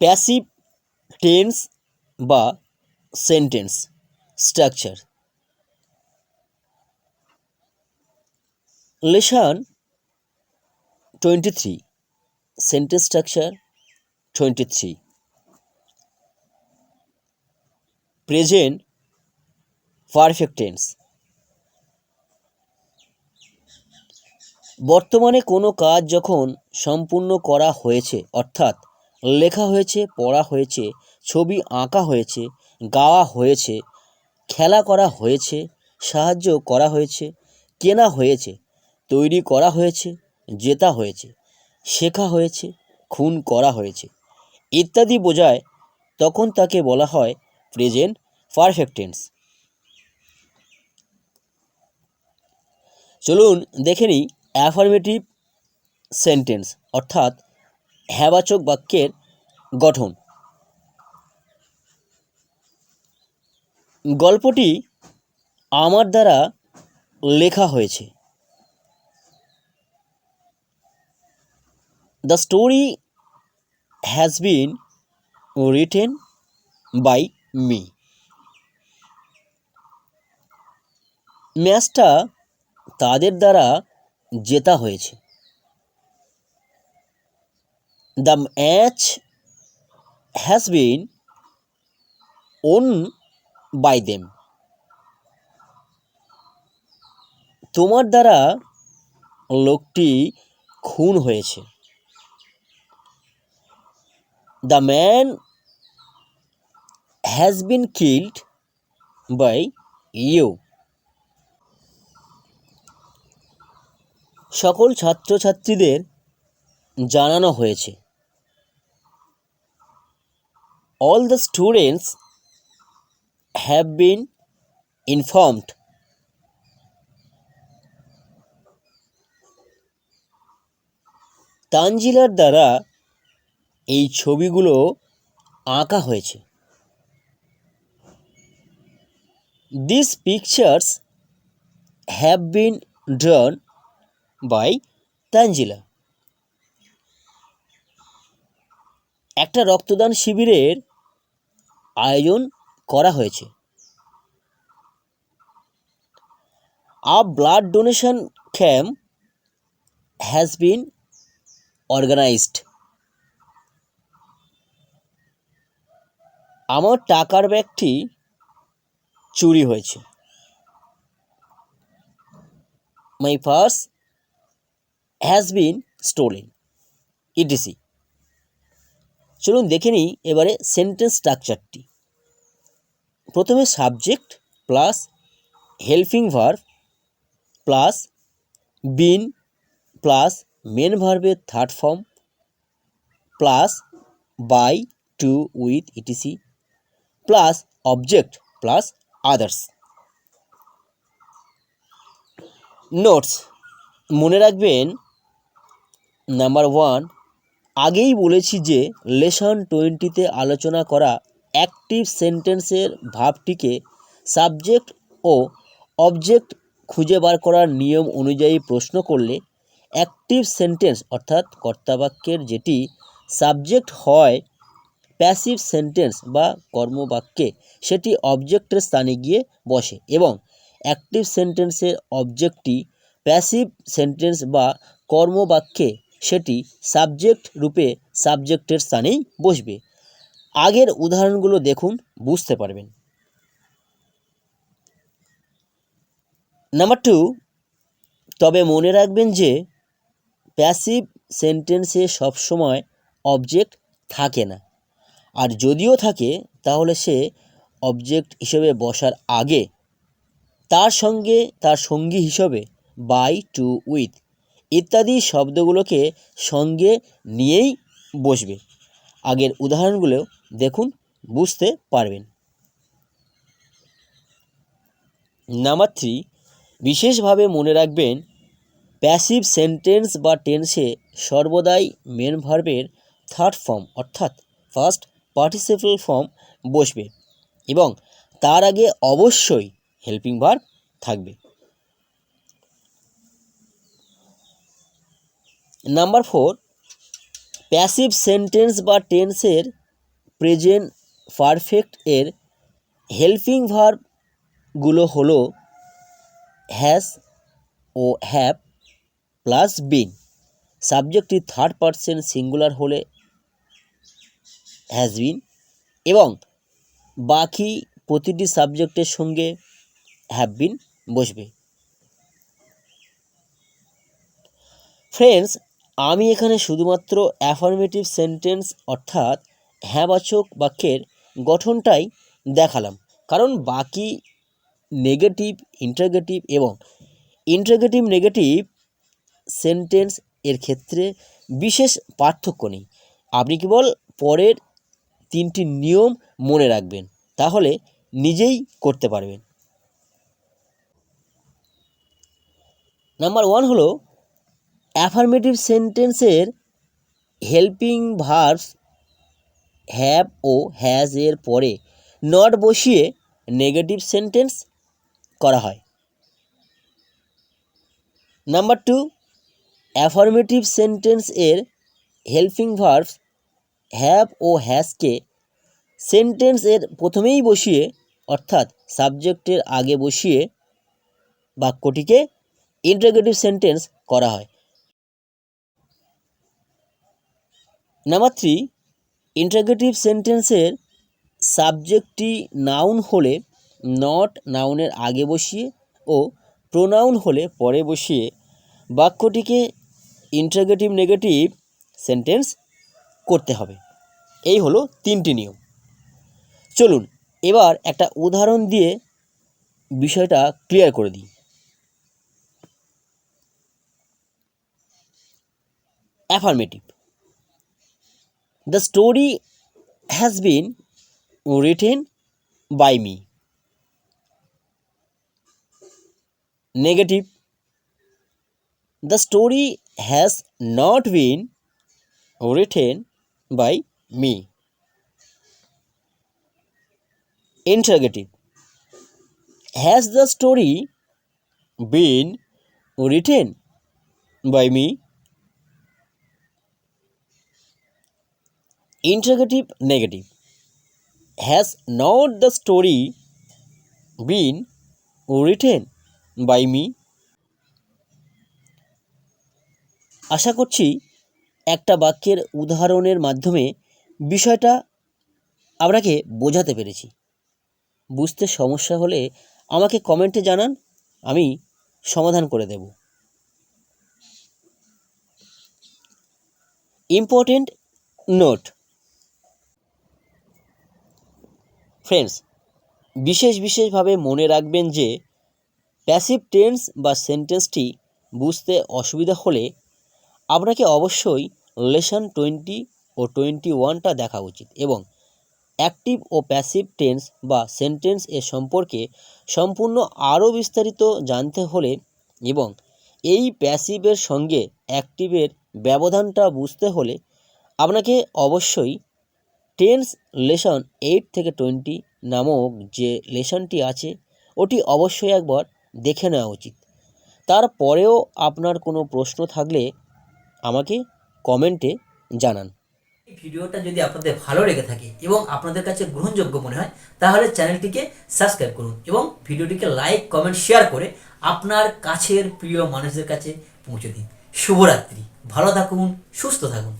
Passive tense বা sentence structure. Lesson twenty three, sentence structure twenty three. Present perfect tense. বর্তমানে কোনো কাজ যখন সম্পূর্ণ করা হয়েছে, অর্থাৎ লেখা হয়েছে, পড়া হয়েছে, ছবি আঁকা হয়েছে, গাওয়া হয়েছে, খেলা করা হয়েছে, সাহায্য করা হয়েছে, কেনা হয়েছে, তৈরি করা হয়েছে, জেতা হয়েছে, শেখা হয়েছে, খুন করা হয়েছে ইত্যাদি বোঝায় তখন তাকে বলা হয় প্রেজেন্ট পারফেক্টেন্স। চলুন দেখে নিই অ্যাফার্মেটিভ সেন্টেন্স, অর্থাৎ হ্যাবাচক বাক্যের গঠন। গল্পটি আমার দ্বারা লেখা হয়েছে। The story has been written by me ম্যাচটা তাদের দ্বারা জেতা হয়েছে। The match has been won by them তোমার দ্বারা লোকটি খুন হয়েছে। The man has been killed by you সকল ছাত্রছাত্রীদের জানানো হয়েছে। All the students have been informed তানজিলার দ্বারা এই ছবিগুলো আঁকা হয়েছে। This pictures have been drawn by Tanjila একটা রক্তদান শিবিরের আয়োজন করা হয়েছে। A blood donation camp has been organised আমার টাকার ব্যাগটি চুরি হয়েছে। My purse has been stolen ETC চলুন দেখে নিই এবারে সেন্টেন্স স্ট্রাকচারটি প্রথমে subject plus helping verb plus been plus main ভার্বের third form plus by to with ETC plus object plus others notes মনে রাখবেন নাম্বার ওয়ান আগেই বলেছি যে লেসন টোয়েন্টিতে আলোচনা করা অ্যাক্টিভ সেন্টেন্সের ভাবটিকে সাবজেক্ট ও অবজেক্ট খুঁজে বার করার নিয়ম অনুযায়ী প্রশ্ন করলে অ্যাক্টিভ সেন্টেন্স অর্থাৎ কর্তাবাক্যের যেটি সাবজেক্ট হয় প্যাসিভ সেন্টেন্স বা কর্মবাক্যে, সেটি অবজেক্টের স্থানে গিয়ে বসে এবং অ্যাক্টিভ সেন্টেন্সের অবজেক্টটি প্যাসিভ সেন্টেন্স বা কর্মবাক্যে সেটি সাবজেক্ট রূপে সাবজেক্টের স্থানেই বসবে। আগের উদাহরণগুলো দেখুন, বুঝতে পারবেন। নাম্বার টু তবে মনে রাখবেন যে প্যাসিভ সেন্টেন্সে সবসময় অবজেক্ট থাকে না। আর যদিও থাকে, তাহলে সে অবজেক্ট হিসেবে বসার আগে তার সঙ্গে তার সঙ্গী হিসেবে বাই টু উইথ ইত্যাদি শব্দগুলোকে সঙ্গে নিয়েই বসবে। আগের উদাহরণগুলো দেখুন, বুঝতে পারবেন। নাম্বার থ্রি বিশেষভাবে মনে রাখবেন প্যাসিভ সেন্টেন্স বা টেন্সে সর্বদাই মেন ভার্বের থার্ড ফর্ম অর্থাৎ ফার্স্ট পার্টিসিপাল ফর্ম বসবে এবং তার আগে অবশ্যই হেল্পিং ভার্ব থাকবে। নাম্বার ফোর প্যাসিভ সেন্টেন্স বা টেন্সের প্রেজেন্ট পারফেক্ট এর হেল্পিং ভার্বগুলো হলো হ্যাজ ও হ্যাভ প্লাস বিন সাবজেক্টটি থার্ড পারসন সিঙ্গুলার হলে হ্যাজ বিন এবং বাকি প্রতিটি সাবজেক্টের সঙ্গে হ্যাভ বিন বসবে। ফ্রেন্ডস আমি এখানে শুধুমাত্র অ্যাফার্মেটিভ সেন্টেন্স অর্থাৎ হ্যাঁবাচক বাক্যের গঠনটাই দেখালাম। কারণ বাকি নেগেটিভ ইন্টারগেটিভ এবং ইন্টারগেটিভ নেগেটিভ সেন্টেন্স এর ক্ষেত্রে বিশেষ পার্থক্য নেই। আপনি কেবল পরের তিনটি নিয়ম মনে রাখবেন, তাহলে নিজেই করতে পারবেন। নাম্বার ওয়ান হলো অ্যাফার্মেটিভ সেন্টেন্সের হেল্পিং ভার্বস হ্যাভ ও হ্যাজ এর পরে নট বসিয়ে নেগেটিভ সেন্টেন্স করা হয়। নাম্বার টু অ্যাফার্মেটিভ সেন্টেন্স এর হেল্পিং ভার্বস হ্যাভ ও হ্যাজকে সেন্টেন্স এর প্রথমেই বসিয়ে অর্থাৎ সাবজেক্টের আগে বসিয়ে বাক্যটিকে ইন্টারগেটিভ সেন্টেন্স করা হয়। নাম্বার থ্রি ইন্টারগেটিভ সেন্টেন্সের সাবজেক্টটি নাউন হলে নট নাউনের আগে বসিয়ে ও প্রোনাউন হলে পরে বসিয়ে। বাক্যটিকে ইন্টারগেটিভ নেগেটিভ সেন্টেন্স করতে হবে। এই হলো তিনটি নিয়ম। চলুন, এবার একটা উদাহরণ দিয়ে বিষয়টা ক্লিয়ার করে দিই। Affirmative the story has been written by me negative the story has not been written by me interrogative has the story been written by me Interrogative negative. Has not the story been written by me? আশা করছি একটা বাক্যের উদাহরণের মাধ্যমে বিষয়টা আপনাকে বোঝাতে পেরেছি। বুঝতে সমস্যা হলে আমাকে কমেন্টে জানান, আমি সমাধান করে দেব। Important note. ফ্রেন্ডস বিশেষ বিশেষভাবে মনে রাখবেন যে প্যাসিভ টেন্স বা সেন্টেন্সটি বুঝতে অসুবিধা হলে আপনাকে অবশ্যই লেসন টোয়েন্টি ও টোয়েন্টি ওয়ানটা দেখা উচিত এবং অ্যাক্টিভ ও প্যাসিভ টেন্স বা সেন্টেন্স এর সম্পর্কে সম্পূর্ণ আরও বিস্তারিত জানতে হলে এবং এই প্যাসিভের সঙ্গে অ্যাক্টিভের ব্যবধানটা বুঝতে হলে আপনাকে অবশ্যই টেন্স লেসন এইট থেকে টোয়েন্টি নামক যে লেসনটি আছে, ওটি অবশ্যই একবার দেখে নেওয়া উচিত। তারপরেও আপনার কোনো প্রশ্ন থাকলে আমাকে কমেন্টে জানান। ভিডিওটা যদি আপনাদের ভালো লেগে থাকে এবং আপনাদের কাছে গ্রহণযোগ্য মনে হয়, তাহলে চ্যানেলটিকে সাবস্ক্রাইব করুন এবং ভিডিওটিকে লাইক, কমেন্ট, শেয়ার করে আপনার কাছের প্রিয় মানুষদের কাছে পৌঁছে দিন। শুভরাত্রি। ভালো থাকুন, সুস্থ থাকুন।